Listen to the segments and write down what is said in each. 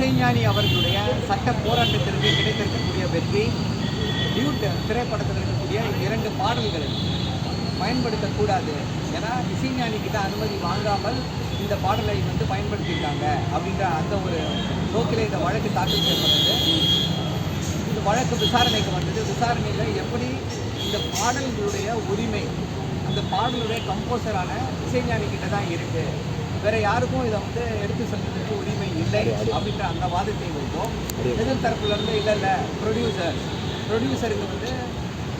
இசைஞானி அவர்களுடைய சட்ட போராட்டத்திற்கு கிடைத்திருக்கக்கூடிய வெற்றி டியூட் திரைப்படத்தில் இருக்கக்கூடிய இரண்டு பாடல்கள் பயன்படுத்தக்கூடாது. ஏன்னா இசைஞானிக்கிட்ட அனுமதி வாங்காமல் இந்த பாடலை வந்து பயன்படுத்தியிருக்காங்க அப்படின்ற அந்த ஒரு நோக்கிலே இந்த வழக்கு தாக்கல் செய்யப்பட்டது. இந்த வழக்கு விசாரணைக்கு வந்தது. விசாரணையில் எப்படி இந்த பாடல்களுடைய உரிமை அந்த பாடலுடைய கம்போசரான இசைஞானிக்கிட்ட தான் இருக்குது வேறு யாருக்கும் இதை வந்து எடுத்து செல்வதற்கு இல்லை அப்படின்ற அந்த வாதத்தை வைப்போம் எதிர் தரப்புல இருந்து இல்லை இல்லை ப்ரொடியூசர் ப்ரொடியூசருக்கு வந்து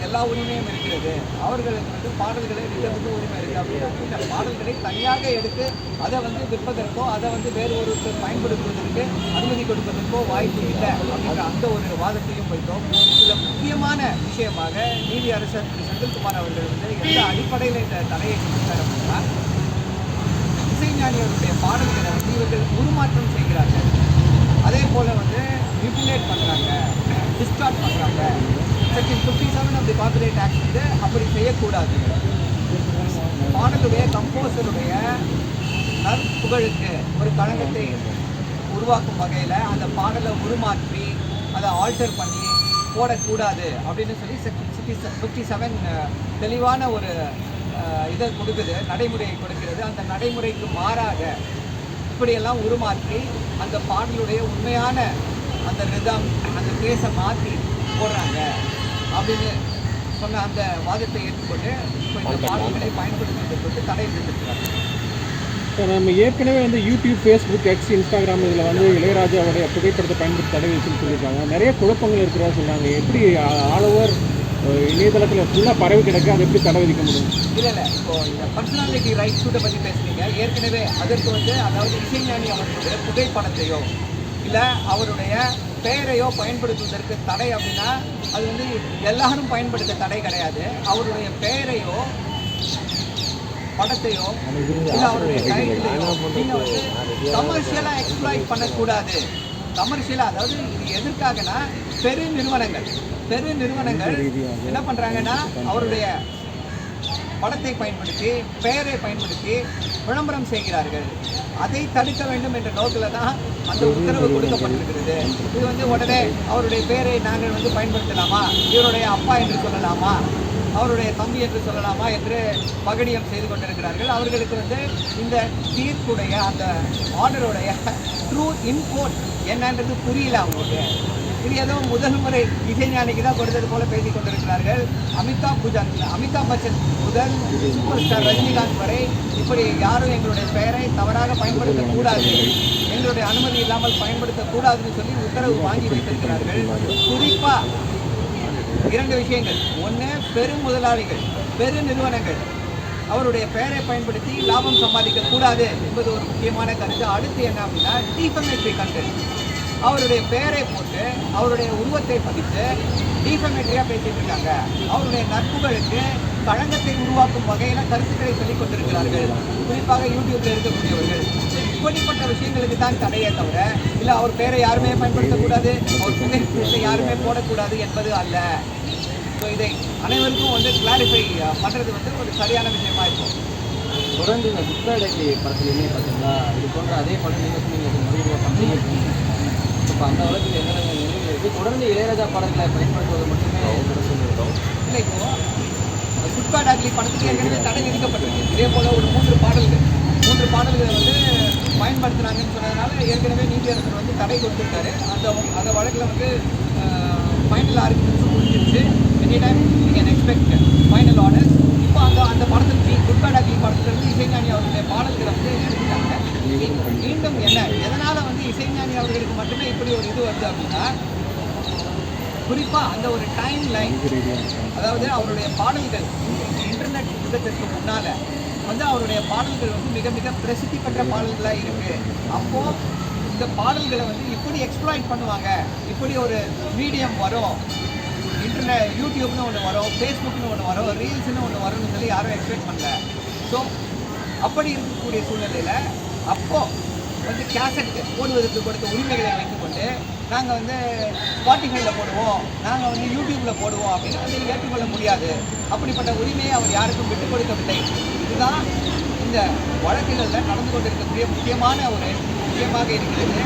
எல்லா உரிமையும் இருக்கிறது. அவர்களுக்கு வந்து பாடல்களை எடுக்கிறதுக்கு உரிமை இருக்குது அப்படின்னா இந்த பாடல்களை தனியாக எடுத்து அதை வந்து விற்பதற்கோ அதை வந்து வேறு ஒருத்தர் பயன்படுத்துவதற்கு அனுமதி கொடுப்பதற்கோ வாய்ப்பு இல்லை அப்படின்ற அந்த ஒரு வாதத்தையும் வைத்தோம். இதில் முக்கியமான விஷயமாக நீதி அரசர் திரு செந்தில்குமார் அவர்கள் வந்து எந்த அடிப்படையில் இந்த தடையை கொடுத்தார் அப்படின்னா இசைஞானி பாடல்களை வந்து இவர்கள் உருமாற்றம் செய்கிறார்கள். அதே போல் வந்து மியூட்டிலேட் பண்ணுறாங்க டிஸ்டார்ட் பண்ணுறாங்க section fifty seven of the copyright act வந்து அப்படி செய்யக்கூடாது. பாடலுடைய கம்போசருடைய நற்புகழுக்கு ஒரு களங்கத்தை உருவாக்கும் வகையில் அந்த பாடலை உருமாற்றி அதை ஆல்டர் பண்ணி போடக்கூடாது அப்படின்னு சொல்லி செக்ஷன் சிக்ஸ்டி ஃபிஃப்டி செவன் தெளிவான ஒரு இதை கொடுக்குது நடைமுறையை கொடுக்கிறது. அந்த நடைமுறைக்கு மாறாக இப்படியெல்லாம் உருமாற்றி அந்த பாடலுடைய உண்மையான அந்த ரிதம் அந்த பேஸை மாற்றி போடுறாங்க அப்படின்னு சொன்ன அந்த வாதத்தை ஏற்றுக்கொண்டு இப்போ இந்த பாடல்களை பயன்படுத்துவதற்கு வந்து தடை விதித்திருக்கிறாங்க. இப்போ நம்ம ஏற்கனவே வந்து யூடியூப் ஃபேஸ்புக் எக்ஸ் இன்ஸ்டாகிராம் இதில் வந்து இளையராஜாவுடைய புகைப்படத்தை பயன்படுத்தி தடை வச்சுன்னு சொல்லியிருக்காங்க. நிறைய குழப்பங்கள் இருக்கிறதா சொல்றாங்க. எப்படி ஆல் ஓவர் இணையதளத்தில் ஃபுல்லாக பரவி கிடக்கு. அதை எப்படி தடை விதிக்க முடியும்? இல்ல இல்ல. இப்போ இந்த பர்சனாலிட்டி ரைட்ஸ் கூட பத்தி பேசுறீங்க ஏற்கனவே அதற்கு வந்து அதாவது இசைஞானி அவர்களுடைய புகைப்படத்தையோ இல்ல அவருடைய பெயரையோ பயன்படுத்துவதற்கு தடை அப்படின்னா அது வந்து எல்லாரும் பயன்படுத்த தடை கிடையாது. அவருடைய பெயரையோ படத்தையோ இல்ல அவருடைய டைட்டிலையோ நீங்க வந்து கமர்ஷியலா எக்ஸ்ப்ளாய்ட் பண்ணக்கூடாது. கமர்ஷியலா அதாவது இது எதற்காகனா பெரு நிறுவனங்கள். பெரு நிறுவனங்கள் என்ன பண்றாங்கன்னா அவருடைய படத்தை பயன்படுத்தி பெயரை பயன்படுத்தி விளம்பரம் செய்கிறார்கள். அதை தடுக்க வேண்டும் என்ற நோக்கில் தான் அந்த உத்தரவு கொடுக்கப்பட்டிருக்கிறது. இது வந்து உடனே அவருடைய பெயரை நாங்கள் வந்து பயன்படுத்தலாமா? இவருடைய அப்பா என்று சொல்லலாமா? அவருடைய தம்பி என்று சொல்லலாமா? என்று பகடியம் செய்து கொண்டிருக்கிறார்கள். அவர்களுக்கு வந்து இந்த தீர்ப்புடைய அந்த ஆர்டருடைய ட்ரூ இம்போர்ட் என்னன்றது புரியல அவங்களுக்கு. இது ஏதோ முதல் முறை இசைஞானிக்கு தான் கொடுத்தது போல பேசிக் கொண்டிருக்கிறார்கள். அமிதாப் பூஜான் அமிதாப் பச்சன் முதல் சூப்பர் ஸ்டார் ரஜினிகாந்த் வரை இப்படி யாரும் எங்களுடைய பெயரை தவறாக பயன்படுத்தக்கூடாது எங்களுடைய அனுமதி இல்லாமல் பயன்படுத்தக்கூடாதுன்னு சொல்லி உத்தரவு வாங்கி வைத்திருக்கிறார்கள். குறிப்பாக இரண்டு விஷயங்கள். ஒன்று பெரும் முதலாளிகள் பெரு நிறுவனங்கள் அவருடைய பெயரை பயன்படுத்தி லாபம் சம்பாதிக்க கூடாது என்பது ஒரு முக்கியமான கருத்து. அடுத்து என்ன அப்படின்னா டீஃபமேட்ரி கண்டு அவருடைய பெயரை போட்டு அவருடைய உருவத்தை பதித்து டீஃபமேட்டரியாக பேசிட்டு இருக்காங்க. அவருடைய நட்புகளுக்கு களங்கத்தை உருவாக்கும் வகையில் கருத்துக்களை சொல்லிக் கொண்டிருக்கிறார்கள். குறிப்பாக யூடியூப்ல இருக்கக்கூடியவர்கள். இப்படிப்பட்ட விஷயங்களுக்கு தான் தடையே தவிர இல்லை அவர் பேரை யாருமே பயன்படுத்தக்கூடாது அவர் புகைப்படத்தை யாருமே போடக்கூடாது என்பது அல்ல. ஸோ இதை அனைவருக்கும் வந்து கிளாரிஃபை பண்ணுறது வந்து ஒரு சரியான விஷயமா இருக்கும். தொடர்ந்து இந்த புத்தாடைக்கு படத்துலையுமே பார்த்தீங்களா? இது போன்ற அதே படம் நீங்கள் சொன்னீங்க இது நிறைய ரூபா கம்பெனி இப்போ அந்த என்னென்ன நிலையில் இருக்குது தொடர்ந்து இளையராஜா பாடல்களை பயன்படுத்துவது மட்டுமே சொல்லியிருக்கோம் இல்லை இப்போ குட்பா டாக்லி படத்துக்கு ஏற்கனவே தடை விதிக்கப்பட்டிருக்கு. இதே போல ஒரு மூன்று பாடல்கள். மூன்று பாடல்களை வந்து பயன்படுத்துனாங்கன்னு சொன்னதுனால ஏற்கனவே நீதியரசர் வந்து தடை கொடுத்துருக்காரு. அந்த அந்த வழக்கில் வந்து ஃபைனல் ஆர்குமெண்ட்ஸ் முடிஞ்சிருச்சு any time can expect final order இப்போ அந்த அந்த படத்தில் குட்பா டாக்லி படத்துலேருந்து இசைஞானி அவருடைய பாடல்களை வந்து எடுத்துட்டாங்க மீண்டும் என்ன எதனால் வந்து இசைஞானி அவர்களுக்கு மட்டுமே இப்படி ஒரு இது வருது அப்படின்னா குறிப்பாக அந்த ஒரு டைம் லைன் அதாவது அவருடைய பாடல்கள் இன்டர்நெட் யுகத்திற்கு முன்னால் வந்து அவருடைய பாடல்கள் வந்து மிக மிக பிரசித்தி பெற்ற பாடல்களாக இருக்குது அப்போது இந்த பாடல்களை வந்து இப்படி எக்ஸ்ப்ளாய்ட் பண்ணுவாங்க. இப்படி ஒரு மீடியம் வரும். இன்டர்நெட் யூடியூப்னு ஒன்று வரும் ஃபேஸ்புக்னு ஒன்று வரும் ரீல்ஸ்னு ஒன்று வரும்னு சொல்லி யாரும் எக்ஸ்பெக்ட் பண்ணல. ஸோ அப்படி இருக்கக்கூடிய சூழ்நிலையில் அப்போது வந்து கேசட் போடுவதற்கு கொடுத்த உரிமைகளை வைத்துக்கொண்டு நாங்கள் வந்து ஸ்பாட்டிஃபைல போடுவோம். நாங்கள் வந்து யூடியூப்ல போடுவோம் அப்படின்னு வந்து ஏற்றுக்கொள்ள முடியாது. அப்படிப்பட்ட உரிமையை அவர் யாருக்கும் விட்டுக் கொடுக்கவில்லை. இதுதான் இந்த வழக்குகளில் நடந்து கொண்டிருக்கக்கூடிய முக்கியமான ஒரு விஷயமாக இருக்கிறது.